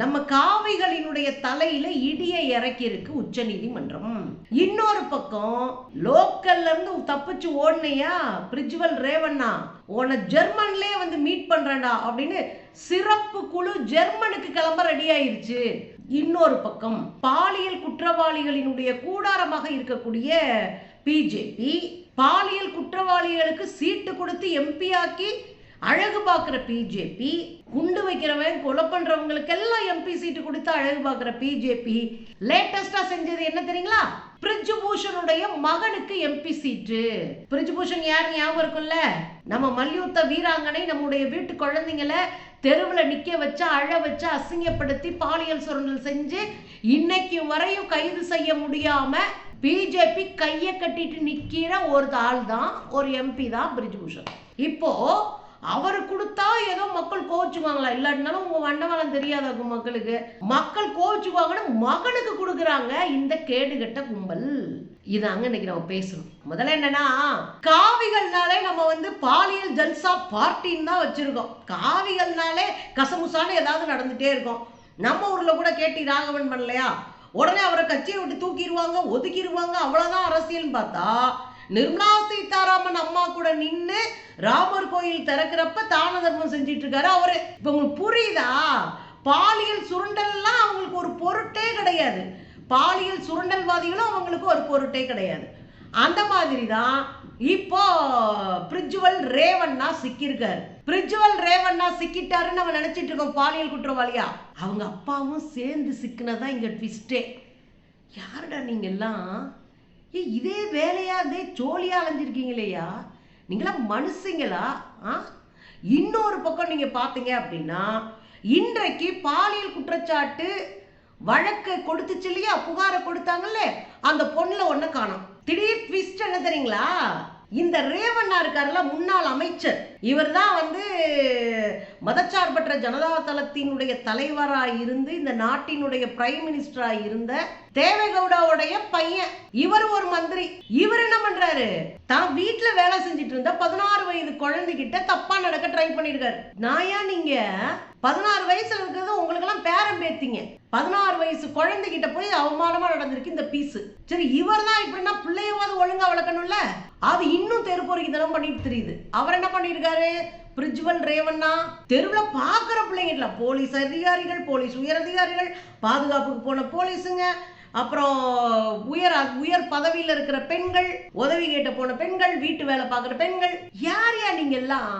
நம்ம காவிகளினுடைய தலையில இடியை இறக்கி இருக்கு உச்ச நீதிமன்றம். இன்னொரு பக்கம் லோக்கல்ல இருந்து தப்பிச்சு ஓடனையா பிரிஜுவல் ரேவண்ணா? உன்னை ஜெர்மன்லயே வந்து மீட் பண்றேன்டா அப்படின்னு சிறப்பு குழு ஜெர்மனுக்கு கிளம்ப ரெடி ஆயிருச்சு. இன்னொரு பக்கம் பாலியல் குற்றவாளிகளினுடைய கூடாரமாக இருக்கக்கூடிய பிஜேபி பாலியல் குற்றவாளிகளுக்கு சீட்டு கொடுத்து எம்பி ஆக்கி அழகு பார்க்குற பிஜேபி குண்டு வைக்கிறவன் கொலை பண்றவங்களுக்கெல்லாம் எம்பி சீட்டு கொடுத்து அழகு பார்க்குற பிஜேபி லேட்டஸ்டா செஞ்சது என்ன தெரியுங்களா? பிரிஜ்பூஷனுடைய மகனுக்கு எம்பி சீட்டு பிரிஜ்பூஷன் யார் ஞாபகம் இருக்கும்ல? நம்ம மல்யுத்த வீராங்கனை நம்முடைய வீட்டு குழந்தைங்கள தெருவில் நிற்க வச்சு அழ வச்சு அசிங்கப்படுத்தி பாலியல் சுரண்டல் செஞ்சு இன்னைக்கு வரையும் கைது செய்ய முடியாம பிஜேபி கையை கட்டிட்டு நிக்கிற ஒரு ஆள் தான் ஒரு எம்பி தான் பிரிஜ்பூஷன். இப்போ அவர் கொடுத்தா ஏதோ மக்கள் கோச்சுவாங்களா இல்லாட்டினாலும் உங்க வண்டவளம் தெரியாத மக்களுக்கு? மக்கள் கோச்சுவாங்கன்னு மகனுக்கு கொடுக்குறாங்க இந்த கேடுகட்ட கும்பல். இதாங்க இன்னைக்கு நம்ம பேசணும். முதல்ல என்னன்னா காவிகள்னாலே நம்ம வந்து பாலியல் ஜல்சா பார்ட்டின்னு தான் வச்சிருக்கோம். காவிகள்னாலே கசமுசான்னு ஏதாவது நடந்துட்டே இருக்கும். நம்ம ஊர்ல கூட கேட்டி ராகவன் பண்ணலையா? உடனே அவரை கட்சியை விட்டு தூக்கிடுவாங்க ஒதுக்கிடுவாங்க அவ்வளோதான் அரசியல்னு பார்த்தா நிர்மலா சீதாராமன் அம்மா கூட நின்று ராமர் கோயில் திறக்கிறப்ப தான தர்மம் செஞ்சிட்டு இருக்காரு அவரு. இப்ப உங்களுக்கு புரியுதா? பாலியல் சுருண்டல்லாம் அவங்களுக்கு ஒரு பொருட்டே கிடையாது. பாலியல் சுரண்டல்வாதிகளும் அவங்களுக்கு ஒரு பொருட்டே கிடையாது. அந்த மாதிரி தான் இப்போ பிரிஜுவல் ரேவண்ணா சிக்கியிருக்காரு. பிரிஜுவல் ரேவண்ணா சிக்கிட்டாருன்னு நம்ம நினைச்சிட்டு இருக்கோம் பாலியல் குற்றவாளியா? அவங்க அப்பாவும் சேர்ந்து சிக்கினதான் இங்க ட்விஸ்டே யாருடா நீங்கள் எல்லாம் ஏ இதே வேலையா இதே ஜோலியா அலைஞ்சிருக்கீங்களேயா? நீங்களாம் மனுஷங்களா? ஆ? இன்னொரு பக்கம் நீங்க பாத்தீங்க அப்படின்னா இன்றைக்கு பாலியல் குற்றச்சாட்டு வழக்கு கொடுத்துச்சு இல்லையா? புகாரை கொடுத்தாங்கல்ல? அந்த பொண்ணுல ஒன்று காணும். திடீர் ட்விஸ்ட் என்ன தெரியுங்களா? இந்த ரேவண்ணா இருக்காருல முன்னாள் அமைச்சர். இவர் தான் வந்து மதச்சார்பற்ற ஜனதா தளத்தினுடைய தலைவராக இருந்து இந்த நாட்டினுடைய பிரைம் மினிஸ்டராக இருந்த தேவகவுடாவுடைய பையன். இவர் ஒரு மந்திரி. இவர் என்ன பண்றாரு? தான் வீட்டுல வேலை செஞ்சுட்டு இருந்த பதினாறு வயது குழந்தைகிட்ட தப்பா நடக்க ட்ரை பண்ணிருக்காரு. நாயா நீங்க பதினாறு வயசுல இருக்கிறது உங்களுக்கு எல்லாம் பேரம் பேத்திங்க. பதினாறு வயசு குழந்தைகிட்ட போய் அவமானமா நடந்திருக்கு இந்த பீஸ் சரி இவர் தான் இப்படின்னா பிள்ளையவாது ஒழுங்கா வளர்க்கணும்ல? அது இன்னும் தெருப்பொறிக்கு தினம் பண்ணிட்டு தெரியுது. அவர் என்ன பண்ணிருக்காரு? பிரிஜ்வல் ரேவண்ணா தெருவில் பார்க்குற பிள்ளைங்கல போலீஸ் அதிகாரிகள் போலீஸ் உயர் அதிகாரிகள் பாதுகாப்புக்கு போன போலீஸுங்க. அப்புறம் உயர் உயர் பதவியில் இருக்கிற பெண்கள் உதவி கேட்ட போன பெண்கள் வீட்டு வேலை பார்க்குற பெண்கள் யார் யார் நீங்க எல்லாம்?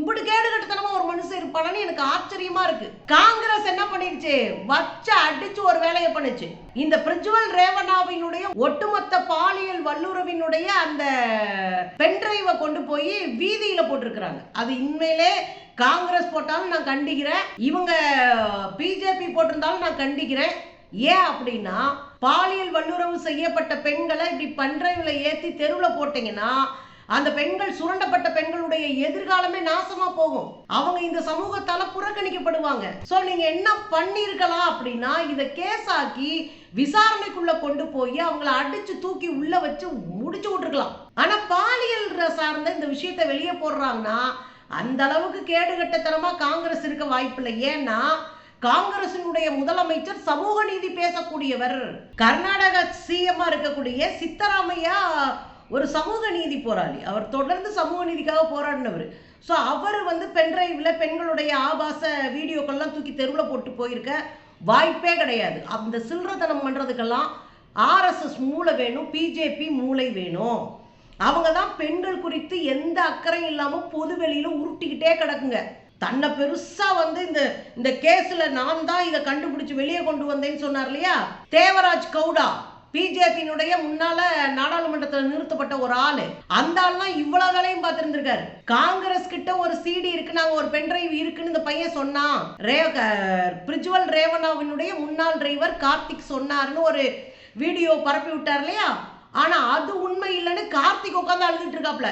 இப்படி கேடு கட்டுத்தனமா ஒரு மனுஷன் இருப்பானு எனக்கு ஆச்சரியமா இருக்கு. காங்கிரஸ் என்ன பண்ணிருச்சு வச்ச அடிச்சு ஒரு வேலையை பண்ணுச்சு. இந்த பிரிஜுவல் ரேவண்ணாவினுடைய ஒட்டுமொத்த பாலியல் வல்லுறவினுடைய அந்த பென்ட்ரைவை கொண்டு போய் வீதியில போட்டிருக்கிறாங்க. அது உண்மையிலே காங்கிரஸ் போட்டாலும் நான் கண்டிக்கிறேன். இவங்க பிஜேபி போட்டிருந்தாலும் நான் கண்டிக்கிறேன். ஏன் அப்படின்னா பாலியல் வல்லுறவு செய்யப்பட்ட பெண்களை இப்படி பண்றவங்களை ஏத்தி தெருவில் போட்டீங்கன்னா அந்த பெண்கள் சுரண்டப்பட்ட பெண்களுடைய எதிர்காலமே நாசமா போகும். அவங்க இந்த சமூகத்தால புறக்கணிக்கப்படுவாங்க. சோ நீங்க என்ன பண்ணிருக்கலாம் அப்படின்னா இத கேஸ் ஆக்கி விசாரணைக்குள்ள கொண்டு போய் அவங்கள அடிச்சு தூக்கி உள்ள வச்சு முடிச்சு விட்டுருக்கலாம். ஆனா பாலியல் சார்ந்த இந்த விஷயத்த வெளியே போடுறாங்கன்னா அந்த அளவுக்கு கேடுகட்டத்தனமா காங்கிரஸ் இருக்க வாய்ப்பில்லை. ஏன்னா காங்கிரசினுடைய முதலமைச்சர் சமூக நீதி பேசக்கூடியவர் கர்நாடக சிஎம்மா இருக்கக்கூடிய சித்தராமையா ஒரு சமூக நீதி போராளி. அவர் தொடர்ந்து சமூக நீதிக்காக போராடினவர். ஸோ அவர் வந்து பென்ட்ரைவில் பெண்களுடைய ஆபாச வீடியோக்கள்லாம் தூக்கி தெருவில் போட்டு போயிருக்க வாய்ப்பே கிடையாது. அந்த சில்லறத்தனம் பண்ணுறதுக்கெல்லாம் ஆர்எஸ்எஸ் மூளை வேணும் பிஜேபி மூளை வேணும். அவங்க தான் பெண்கள் குறித்து எந்த அக்கறையும் இல்லாமல் பொது வெளியில உருட்டிக்கிட்டே கிடக்குங்க. தன்னை பெருசா வந்து இந்த இந்த கேஸ்ல நான் தான் இதை கண்டுபிடிச்சு வெளியே கொண்டு வந்தேன்னு சொன்னார் இல்லையா? தேவராஜ் கவுடா பிஜேபியினுடைய முன்னால நாடாளுமன்றத்தில் நிறுத்தப்பட்ட ஒரு ஆளு. அந்த ஆள்லாம் இவ்வளவு வேலையும் பார்த்திருந்திருக்காரு. காங்கிரஸ் கிட்ட ஒரு சிடி இருக்கு நாங்க ஒரு பென்டிரைவ் இருக்குன்னு இந்த பையன் சொன்னான். ரே பிரிஜுவல் ரேவனாவினுடைய முன்னாள் டிரைவர் கார்த்திக் சொன்னார்னு ஒரு வீடியோ பரப்பி விட்டார் இல்லையா? ஆனா அது உண்மை இல்லைன்னு கார்த்திக் உட்காந்து அழுதுட்டு இருக்காப்ல.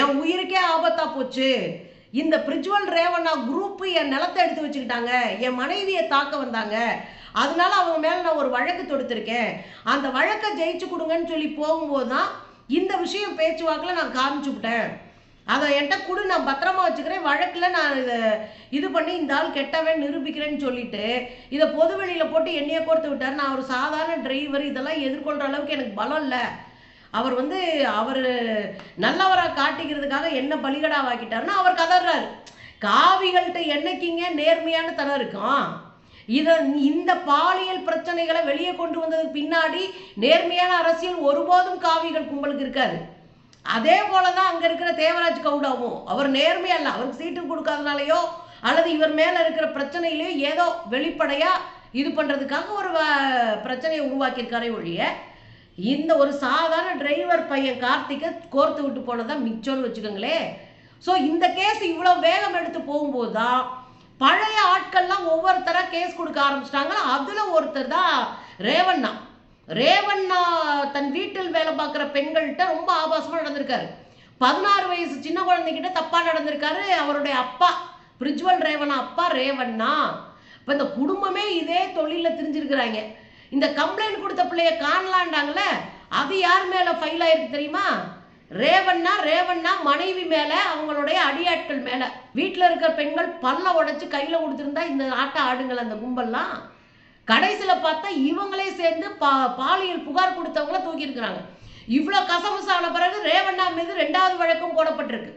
என் உயிருக்கே ஆபத்தா போச்சு. இந்த பிரிஜுவல் ரேவண்ணா குரூப் என் நிலத்தை எடுத்து வச்சுக்கிட்டாங்க. என் மனைவியை தாக்க வந்தாங்க. அதனால அவங்க மேல நான் ஒரு வழக்கு தொடுத்திருக்கேன். அந்த வழக்கை ஜெயிச்சு கொடுங்கன்னு சொல்லி போகும்போது தான் இந்த விஷயம் பேச்சுவாக்கில் நான் காமிச்சு விட்டேன். அதை என்கிட்ட கொடு நான் பத்திரமா வச்சுக்கிறேன். வழக்கில் நான் இதை இது பண்ணி இந்த ஆள் கெட்டவன் நிரூபிக்கிறேன்னு சொல்லிட்டு இதை பொதுவெளியில் போட்டு என்னையை கோர்த்து விட்டார். நான் ஒரு சாதாரண டிரைவர் இதெல்லாம் எதிர்கொள்கிற அளவுக்கு எனக்கு பலம் இல்லை. அவர் வந்து அவர் நல்லவராக காட்டிக்கிறதுக்காக என்ன பலிகடாவாக்கிட்டாருன்னா அவர் கதறாரு காவிகள்கிட்ட என்னைக்குங்க நேர்மையான தனம் இருக்கும் இதை இந்த பாலியல் பிரச்சனைகளை வெளியே கொண்டு வந்ததுக்கு பின்னாடி நேர்மையான அரசியல் ஒருபோதும் காவிகள் கும்பலுக்கு இருக்காது. அதே போல தான் அங்கே இருக்கிற தேவராஜ் கவுடாவும். அவர் நேர்மையா இல்லை அவருக்கு சீட்டு கொடுக்காதனாலையோ அல்லது இவர் மேலே இருக்கிற பிரச்சனையிலையோ ஏதோ வெளிப்படையாக இது பண்ணுறதுக்காக ஒரு வ- பிரச்சனையை உருவாக்கியிருக்காரே ஒழிய இந்த ஒரு சாதாரண டிரைவர் பையன் கார்த்திகை கோர்த்து விட்டு போனதான் மிச்சம்னு வச்சுக்கோங்களேன் ஸோ இந்த கேஸ் இவ்வளோ வேகம் எடுத்து போகும்போது தான் பழைய ஆட்கள்லாம் ஒவ்வொருத்தராக கேஸ் கொடுக்க ஆரம்பிச்சிட்டாங்களோ? அதில் ஒருத்தர் தான் ரேவண்ணா. ரேவண்ணா தன் வீட்டில் வேலை பார்க்குற பெண்கள்கிட்ட ரொம்ப ஆபாசமாக நடந்திருக்காரு. பதினாறு வயசு சின்ன குழந்தைகிட்ட தப்பாக நடந்திருக்காரு. அவருடைய அப்பா பிரிஜ்வல் ரேவண்ணா அப்பா ரேவண்ணா. இப்போ இந்த குடும்பமே இதே தொழிலில் திரிஞ்சிருக்கிறாங்க. இந்த கம்ப்ளைண்ட் கொடுத்த பிள்ளைய காணலான்டாங்களே அது யார் மேலே ஃபைல் ஆயிருக்கு தெரியுமா? ரேவண்ணா ரேவண்ணா மனைவி மேலே அவங்களுடைய அடியாட்கள் மேலே. வீட்டில் இருக்கிற பெண்கள் பல்ல உடைச்சு கையில் கொடுத்துருந்தா இந்த ஆட்ட ஆடுங்கள் அந்த கும்பல்லாம். கடைசியில் பார்த்தா இவங்களே சேர்ந்து பா பாலியல் புகார் கொடுத்தவங்கள தூக்கியிருக்கிறாங்க. இவ்வளோ கசமுசான பிறகு ரேவண்ணா மீது ரெண்டாவது வழக்கும் போடப்பட்டிருக்கு.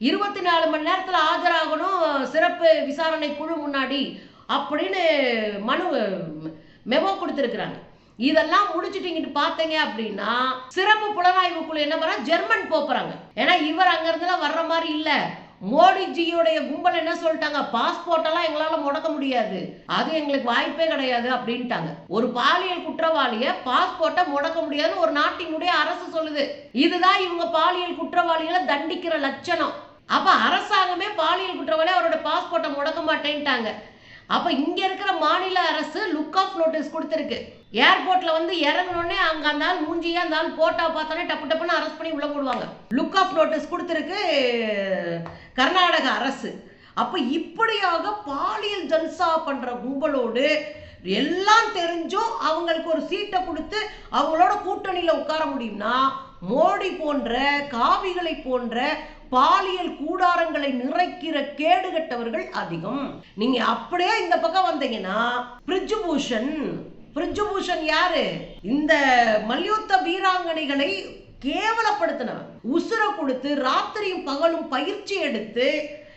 இருபத்தி நாலு மணி நேரத்தில் ஆஜராகணும் சிறப்பு விசாரணை குழு முன்னாடி அப்படின்னு மனு மெமோ கொடுத்துருக்குறாங்க. இதெல்லாம் முடிச்சுட்டு இங்கிட்டு பார்த்தீங்க அப்படின்னா சிறப்பு புலனாய்வு குழு என்ன பண்ண ஜெர்மன் போறாங்க. ஏன்னா இவர் அங்கிருந்துலாம் வர்ற மாதிரி இல்லை. மோடிஜியோடைய கும்பல் என்ன சொல்லிட்டாங்க? பாஸ்போர்ட் எல்லாம் எங்களால முடக்க முடியாது. அது எங்களுக்கு வாய்ப்பே கிடையாது அப்படின்ட்டாங்க. ஒரு பாலியல் குற்றவாளிய பாஸ்போர்ட்டை முடக்க முடியாதுன்னு ஒரு நாட்டினுடைய அரசு சொல்லுது. இதுதான் இவங்க பாலியல் குற்றவாளிகளை தண்டிக்கிற லட்சணம். அப்ப அரசாங்கமே பாலியல் குற்றவாளி அவரோட பாஸ்போர்ட்டை முடக்க மாட்டேன்ட்டாங்க. அப்ப இங்க இருக்கிற மாநில அரசு லுக் ஆஃப் நோட்டீஸ் கொடுத்துருக்கு. ஏர்போர்ட்ல வந்து இறங்கணுன்னே அங்க அந்த ஆள் மூஞ்சியா அந்த ஆள் போட்டா பார்த்தானே டப்பு டப்புன்னு அரெஸ்ட் பண்ணி உள்ள போடுவாங்க. லுக் ஆஃப் நோட்டீஸ் கொடுத்துருக்கு கர்நாடக அரசு. அப்ப இப்படியாக பாலியல் ஜல்சா பண்ற கும்பலோடு எல்லாம் தெரிஞ்சும் அவங்களுக்கு ஒரு சீட்டை கொடுத்து அவங்களோட கூட்டணியில உட்கார முடியும்னா மோடி போன்ற காவிகளை போன்ற பாலியல் கூடாரங்களை நிறைக்கிற கேடுகட்டவர்கள் அதிகம். நீங்க அப்படியே இந்த பக்கம் வந்தீங்கன்னா பிரிஜுபூஷன் பிரிஜுபூஷன் யாரு? இந்த மல்யுத்த வீராங்கனைகளை கேவலப்படுத்தினவன் உசுரை கொடுத்து ராத்திரியும் பகலும் பயிற்சி எடுத்து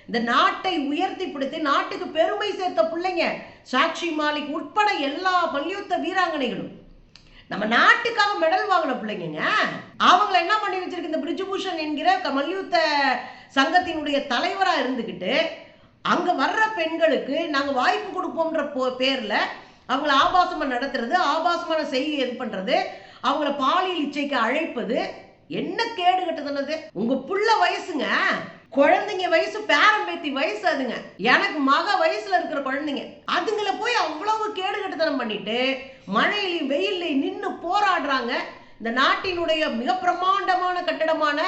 இந்த நாட்டை உயர்த்தி பிடித்து நாட்டுக்கு பெருமை சேர்த்த பிள்ளைங்க சாக்ஷி மாலிக் உட்பட எல்லா மல்யுத்த வீராங்கனைகளும். நம்ம நாட்டுக்காக மெடல் வாங்கின பிள்ளைங்க அவங்கள என்ன பண்ணி வச்சிருக்கு? இந்த பிரிஜுபூஷன் என்கிற மல்யுத்த சங்கத்தினுடைய தலைவராக இருந்துக்கிட்டு அங்கே வர்ற பெண்களுக்கு நாங்கள் வாய்ப்பு கொடுப்போம்ன்ற போ- பேரில் அவங்கள ஆபாசமாக நடத்துறது ஆபாசமான செய்தி இது பண்ணுறது அவங்கள பாலியல் இச்சைக்கு அழைப்பது என்ன கேடு கட்டுதுனது உங்க புள்ள வயசுங்க குழந்தைங்க வயசு பேரம்பேத்தி வயசு அதுங்க. எனக்கு மக வயசுல குழந்தைங்க. அதுங்கள போய் அவ்வளவு கேடு கட்டுத்தனம் பண்ணிட்டு மழையிலையும் வெயில்லையும் நின்று போராடுறாங்க. இந்த நாட்டினுடைய மிக பிரமாண்டமான கட்டடமான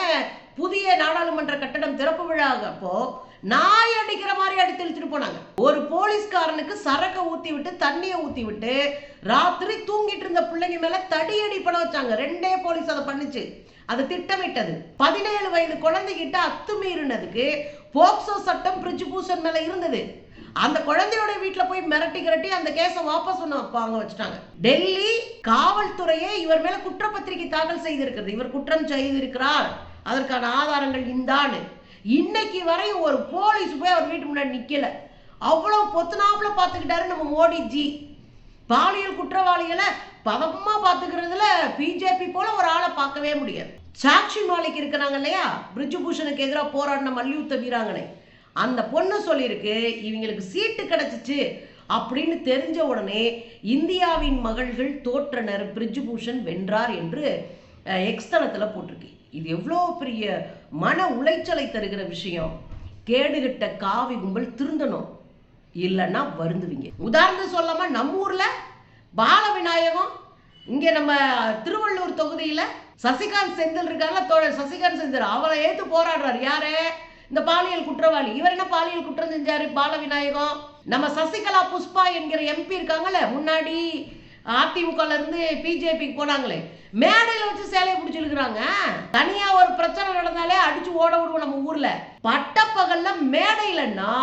புதிய நாடாளுமன்ற கட்டடம் திறப்பு விழா நாய் அடிக்கிற மாதிரி அடித்து இழுத்துட்டு போனாங்க. ஒரு போலீஸ்காரனுக்கு சரக்கை ஊத்தி விட்டு தண்ணியை ஊத்தி விட்டு ராத்திரி தூங்கிட்டு இருந்த பிள்ளைங்க மேல தடியடி பண்ண வச்சாங்க. ரெண்டே போலீஸ் அதை பண்ணுச்சு. அது திட்டமிட்டது. பதினேழு வயது குழந்தைகிட்ட அத்துமீறினதுக்கு போக்சோ சட்டம் பிரிட்ஜ் பூசன் மேல இருந்தது. அந்த குழந்தையோட வீட்டுல போய் மிரட்டி கிரட்டி அந்த கேஸை வாபஸ் ஒன்று வாங்க வச்சுட்டாங்க. டெல்லி காவல்துறையே இவர் மேல குற்றப்பத்திரிகை தாக்கல் செய்திருக்கிறது. இவர் குற்றம் செய்திருக்கிறார். அதற்கான ஆதாரங்கள் இந்தான்னு. இன்னைக்கு வரை ஒரு போலீஸ் போய் அவர் வீட்டு முன்னாடி நிக்கல. அவ்வளவு பொத்துனாப்புல பார்த்துக்கிட்டாரு நம்ம மோடிஜி. பாலியல் குற்றவாளிகளை பதமா பார்த்துக்கிறதுல பிஜேபி போல ஒரு ஆளை பார்க்கவே முடியாது. சாக்ஷி மாலிக் இருக்கிறாங்க இல்லையா? பிரிஜுபூஷனுக்கு எதிராக போராடின மல்யுத்த வீராங்கனை. அந்த பொண்ணு சொல்லியிருக்கு இவங்களுக்கு சீட்டு கிடச்சிச்சு அப்படின்னு தெரிஞ்ச உடனே இந்தியாவின் மகள்கள் தோற்றனர் பிரிஜுபூஷன் வென்றார் என்று எக்ஸ்தலத்தில் போட்டிருக்கு. இது எவ்வளோ பெரிய மன உளைச்சலை தருகிற விஷயம். கேடுகிட்ட காவி கும்பல் திருந்தணும். இல்லைன்னா வருந்துவீங்க. உதாரணம் சொல்லாமல் நம்ம ஊரில் பால விநாயகம் இங்கே நம்ம திருவள்ளூர் தொகுதியில் சசிகாந்த் செந்தில் இருக்கார்ல தோழர் சசிகாந்த் செந்தில் அவரை ஏற்று போராடுறார். யாரு? இந்த பாலியல் குற்றவாளி. இவர் என்ன பாலியல் குற்றம் செஞ்சாரு? பால விநாயகம் நம்ம சசிகலா புஷ்பா என்கிற எம்பி இருக்காங்கல்ல முன்னாடி அதிமுகல இருந்து பிஜேபிக்கு போனாங்களே. மேடையில வச்சு சேலையை பிடிச்சிருக்கிறாங்க தனியா ஒரு பிரச்சனை நடந்தாலே அடிச்சு ஓட விடுவோம் நம்ம ஊர்ல. பட்டப்பகல்ல மேடையிலன்னா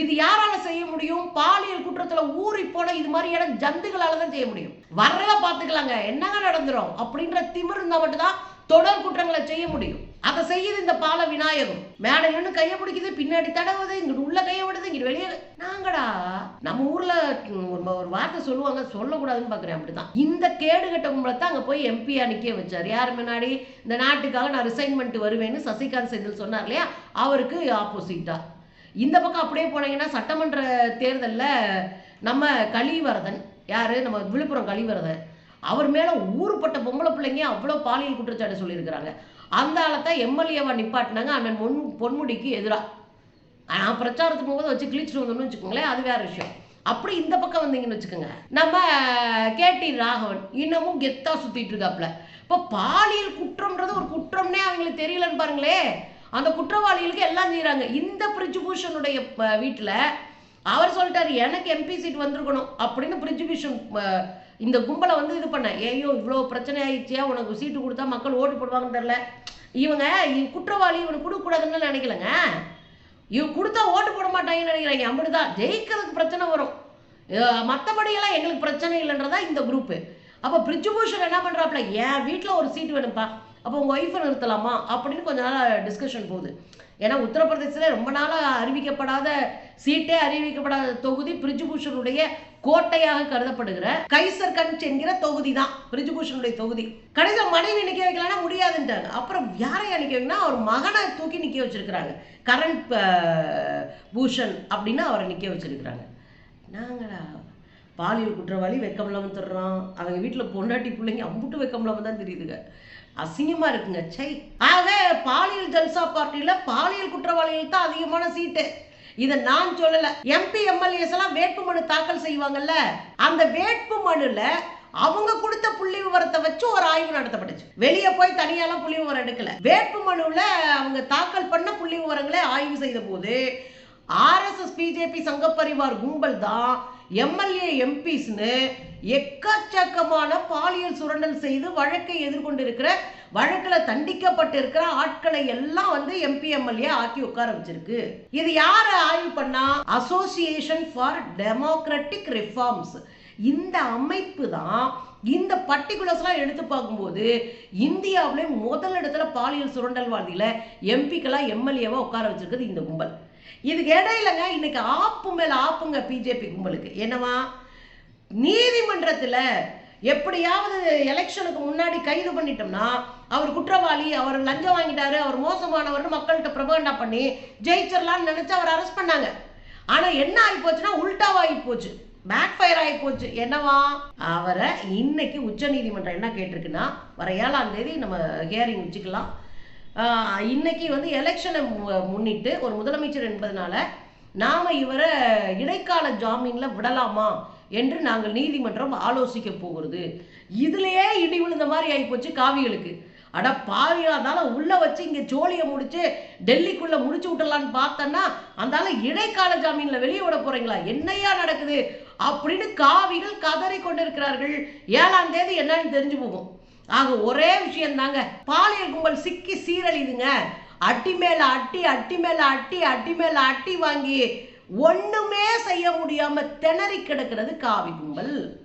இது யாரால செய்ய முடியும்? பாலியல் குற்றத்துல ஊறி போன இது மாதிரி இடம் ஜந்துகளால தான் செய்ய முடியும். வர்றத பாத்துக்கலாங்க என்னங்க நடந்துரும்? அப்படின்ற திமிர் இருந்தா மட்டும்தான் தொடர் குற்றங்களை செய்ய முடியும். அதை செய்யுது இந்த பால விநாயகம் மேடையில நின்று கையை பிடிக்குது பின்னாடி தடவுது இங்கிட்டு உள்ள கையை விடுது இங்கிட்டு வெளியே. நாங்கடா நம்ம ஊர்ல ஒரு வார்த்தை சொல்லுவாங்க சொல்லக்கூடாதுன்னு பாக்குறேன் அப்படிதான் இந்த கேடு கட்ட கும்பலை தான் அங்க போய் எம்பியா நிக்க வச்சார். யார் முன்னாடி? இந்த நாட்டுக்காக நான் ரிசைன்மெண்ட் வருவேன்னு சசிகாந்த் செந்தில் சொன்னார் இல்லையா? அவருக்கு ஆப்போசிட்டா இந்த பக்கம் அப்படியே போனீங்கன்னா சட்டமன்ற தேர்தலில் நம்ம கலிவரதன். யாரு? நம்ம விழுப்புரம் கலிவரதன். அவர் மேலே ஊறுப்பட்ட பொம்பளை பிள்ளைங்க அவ்வளோ பாலியல் குற்றச்சாட்டு சொல்லியிருக்கிறாங்க. அந்த ஆளத்தான் எம்எல்ஏவா நிப்பாட்டினாங்க. அண்ணன் பொன் பொன்முடிக்கு எதிராக நான் பிரச்சாரத்துக்கு போகும்போது வச்சு கிழிச்சிட்டு வந்தோம்னு வச்சுக்கோங்களேன் அது வேற விஷயம். அப்படி இந்த பக்கம் வந்தீங்கன்னு வச்சுக்கோங்க. நம்ம கேடி ராகவன் இன்னமும் கெத்தா சுத்திட்டு இருக்காப்ல. இப்போ பாலியல் குற்றம்ன்றது ஒரு குற்றம்னே அவங்களுக்கு தெரியலன்னு பாருங்களே. அந்த குற்றவாளிகளுக்கு எல்லாம் செய்கிறாங்க இந்த பிரிஜுபூஷனுடைய வீட்டில் அவர் சொல்லிட்டார் எனக்கு எம்பி சீட் வந்திருக்கணும் அப்படின்னு பிரிஜுபூஷன் இந்த கும்பலை வந்து இது பண்ண. ஏய்யோ இவ்வளோ பிரச்சனை ஆயிடுச்சியா உனக்கு சீட்டு கொடுத்தா மக்கள் ஓட்டு போடுவாங்கன்னு தெரில இவங்க இவன் குற்றவாளி இவனுக்கு கொடுக்கக்கூடாதுன்னு நினைக்கலங்க. இவன் கொடுத்தா ஓட்டு போட மாட்டாங்கன்னு நினைக்கிறாங்க. அப்படிதான். ஜெயிக்கிறதுக்கு பிரச்சனை வரும். மற்றபடியெல்லாம் எங்களுக்கு பிரச்சனை இல்லைன்றதா இந்த குரூப்பு அப்போ பிரிஜுபூஷன் என்ன பண்ணுறாப்புல என் வீட்டில் ஒரு சீட்டு வேணும்ப்பா அப்போ உங்கள் ஒய்ஃபை நிறுத்தலாமா? அப்படின்னு கொஞ்ச நாள் டிஸ்கஷன் போகுது. ஏன்னா உத்தரப்பிரதேசத்தில் ரொம்ப நாளாக அறிவிக்கப்படாத சீட்டே அறிவிக்கப்படாத தொகுதி பிரிஜுபூஷனுடைய கோட்டையாக கருதப்படுகிற கைசர்கஞ்ச் என்கிற தொகுதி தான் பிரிஜுபூஷனுடைய தொகுதி. கடைசியில் மனைவி நிற்க வைக்கலன்னா முடியாதுன்றாங்க. அப்புறம் யாரையா நிற்க வைக்கணும் அவர் மகனை தூக்கி நிற்க வச்சிருக்கிறாங்க. கரண் பூஷன் அப்படின்னு அவரை நிற்க வச்சிருக்கிறாங்க. நாங்களா பாலியல் குற்றவாளி வெக்கம் இல்லாமல் அவங்க வீட்டில் பொண்டாட்டி பிள்ளைங்க அம்புட்டு வெக்கம் இல்லாமல் தான் தெரியுதுங்க. அசிங்கமா இருக்குங்க. சை ஆக பாலியல் ஜல்சா பார்ட்டியில் பாலியல் குற்றவாளிகள் தான் அதிகமான சீட்டு. இதை நான் சொல்லல. எம்பி எம்எல்ஏஸ் எல்லாம் வேட்புமனு தாக்கல் செய்வாங்கல்ல? அந்த வேட்புமனுல அவங்க கொடுத்த புள்ளி விவரத்தை வச்சு ஒரு ஆய்வு நடத்தப்பட்டுச்சு. வெளியே போய் தனியாலாம் புள்ளி விவரம் எடுக்கல. வேட்புமனுல அவங்க தாக்கல் பண்ண புள்ளி விவரங்களை ஆய்வு செய்த போது ஆர்எஸ்எஸ் பிஜேபி சங்கப்பரிவார் கும்பல் தான் எம்எல்ஏ எம்பிஸ்னு எக்கச்சக்கமான பாலியல் சுரண்டல் செய்து வழக்கை எதிர்கொண்டிருக்கிற வழக்கில் தண்டிக்கப்பட்டிருக்கிற ஆட்களை எல்லாம் வந்து எம்பி எம்எல்ஏ ஆக்கி உட்கார வச்சிருக்கு. இது யார் ஆய்வு பண்ணா? அசோசியேஷன் ஃபார் டெமோக்ராட்டிக் ரிஃபார்ம்ஸ் இந்த அமைப்பு தான் இந்த பர்டிகுலர்ஸ்லாம் எடுத்து பார்க்கும்போது இந்தியாவிலே முதல் இடத்துல பாலியல் சுரண்டல்வாதியில எம்பிக்கெல்லாம் எம்எல்ஏவாக உட்கார வச்சிருக்கிறது இந்த கும்பல். இதுக்கு இடையிலங்க இன்னைக்கு ஆப்பு மேலே ஆப்புங்க பிஜேபி கும்பலுக்கு. என்னவா? நீதிமன்றத்தில் எப்படியாவது எலெக்ஷனுக்கு முன்னாடி கைது பண்ணிட்டோம்னா அவர் குற்றவாளி அவர் லஞ்சம் வாங்கிட்டாரு அவர் மோசமானவர்னு மக்கள்கிட்ட பிரபகண்டா பண்ணி ஜெயிச்சிடலாம்னு நினைச்சு அவர் அரெஸ்ட் பண்ணாங்க. ஆனா என்ன ஆகி போச்சுன்னா உல்டாவாகி போச்சு பேக் ஃபயர் ஆகி போச்சு என்னவா? அவரை இன்னைக்கு உச்சநீதிமன்றம் என்ன கேட்டிருக்குன்னா வர ஏழாம் தேதி நம்ம ஹியரிங் வச்சுக்கலாம் இன்னைக்கு வந்து எலெக்ஷனை முன்னிட்டு ஒரு முதலமைச்சர் என்பதனால நாம இவரை இடைக்கால ஜாமீன்ல விடலாமா என்று நாங்கள் நீதிமன்றம் ஆலோசிக்க போகிறது. இதுலயே இடி விழுந்த மாதிரி ஆகிப்போச்சு காவிகளுக்கு. அட பாவியா இருந்தாலும் உள்ள வச்சு இங்க ஜோலியை முடிச்சு டெல்லிக்குள்ள முடிச்சு விட்டலான்னு பார்த்தோன்னா அந்தால இடைக்கால ஜாமீன்ல வெளியே விட போறீங்களா? என்னையா நடக்குது? அப்படின்னு காவிகள் கதறி கொண்டிருக்கிறார்கள். ஏழாம் தேதி என்னன்னு தெரிஞ்சு போகும். ஆக ஒரே விஷயம் தாங்க. பாலியல் கும்பல் சிக்கி சீரழிதுங்க. அட்டி மேல அட்டி அட்டி மேல அட்டி அட்டி மேல அட்டி வாங்கி ஒண்ணுமே செய்ய முடியாம திணறி கிடக்கிறது காவி கும்பல்.